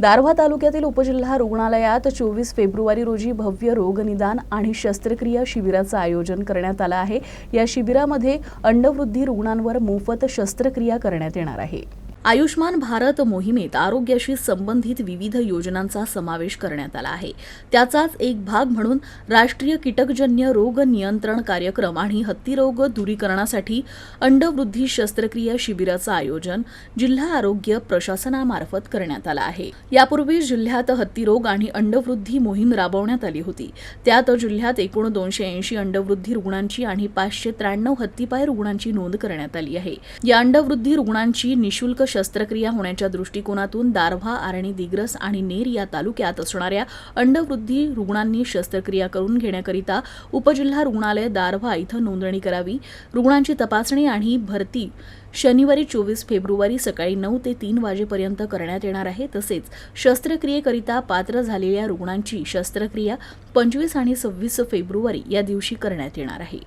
दारव्हा तालुक्यातील उपजिल्हा रुग्णालयात चोवीस फेब्रुवारी रोजी भव्य रोगनिदान आणि शस्त्रक्रिया शिबिराचं आयोजन करण्यात आलं आहे. या शिबिरामध्ये अंडवृद्धी रुग्णांवर मोफत शस्त्रक्रिया करण्यात येणार आहे. आयुष्मान भारत मोहिमेत आरोग्याशी संबंधित विविध योजनांचा समावेश करण्यात आला आहे. त्याचाच एक भाग म्हणून राष्ट्रीय कीटकजन्य रोग नियंत्रण कार्यक्रम आणि हत्तीरोग दूरीकरणासाठी अंडवृद्धी शस्त्रक्रिया शिबिराचं आयोजन जिल्हा आरोग्य प्रशासनामार्फत करण्यात आलं आहे. यापूर्वी जिल्ह्यात हत्तीरोग आणि अंडवृद्धी मोहीम राबवण्यात आली होती. त्यात जिल्ह्यात एकूण दोनशे ऐंशी अंडवृद्धी रुग्णांची आणि पाचशे त्र्याण्णव हत्तीपाय रुग्णांची नोंद करण्यात आली आहे. या अंडवृद्धी रुग्णांची निशुल्क शस्त्रक्रिया होण्याच्या दृष्टिकोनातून दारव्हा आर्णी दिग्रस आणि नेर या तालुक्यात असणाऱ्या अंडवृद्धी रुग्णांनी शस्त्रक्रिया करून घेण्याकरिता उपजिल्हा रुग्णालय दारव्हा इथं नोंदणी करावी. रुग्णांची तपासणी आणि भरती शनिवारी चोवीस फेब्रुवारी सकाळी नऊ ते तीन वाजेपर्यंत करण्यात येणार आहे. तसेच शस्त्रक्रियेकरिता पात्र झालेल्या रुग्णांची शस्त्रक्रिया पंचवीस आणि सव्वीस फेब्रुवारी या दिवशी करण्यात येणार आहे.